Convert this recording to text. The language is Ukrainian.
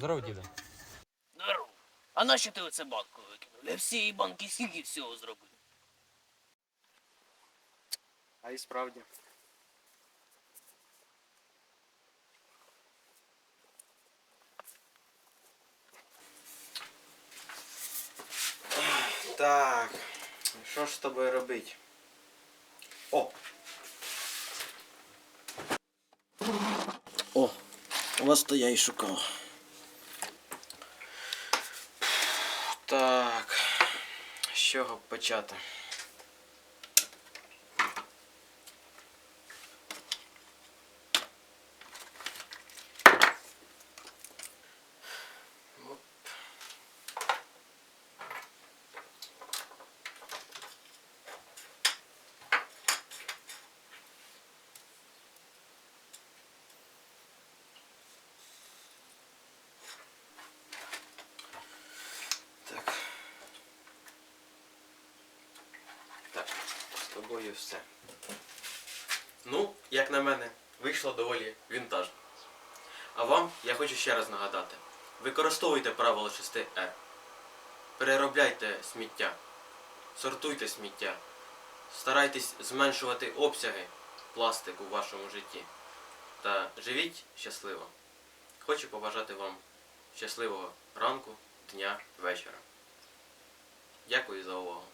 Здорово, діда. Здорово. А нащо ти оце банку викинув? Для всієї банки скільки всього зробив? А і справді. Так, що ж з тобою робити? О! О, ось то я і шукав. Так, з чого почати? З тобою все. Ну, як на мене, вийшло доволі вінтажно. А вам я хочу ще раз нагадати: використовуйте правило 6R. Переробляйте сміття, сортуйте сміття, старайтесь зменшувати обсяги пластику в вашому житті. Та живіть щасливо. Хочу побажати вам щасливого ранку, дня, вечора. Дякую за увагу.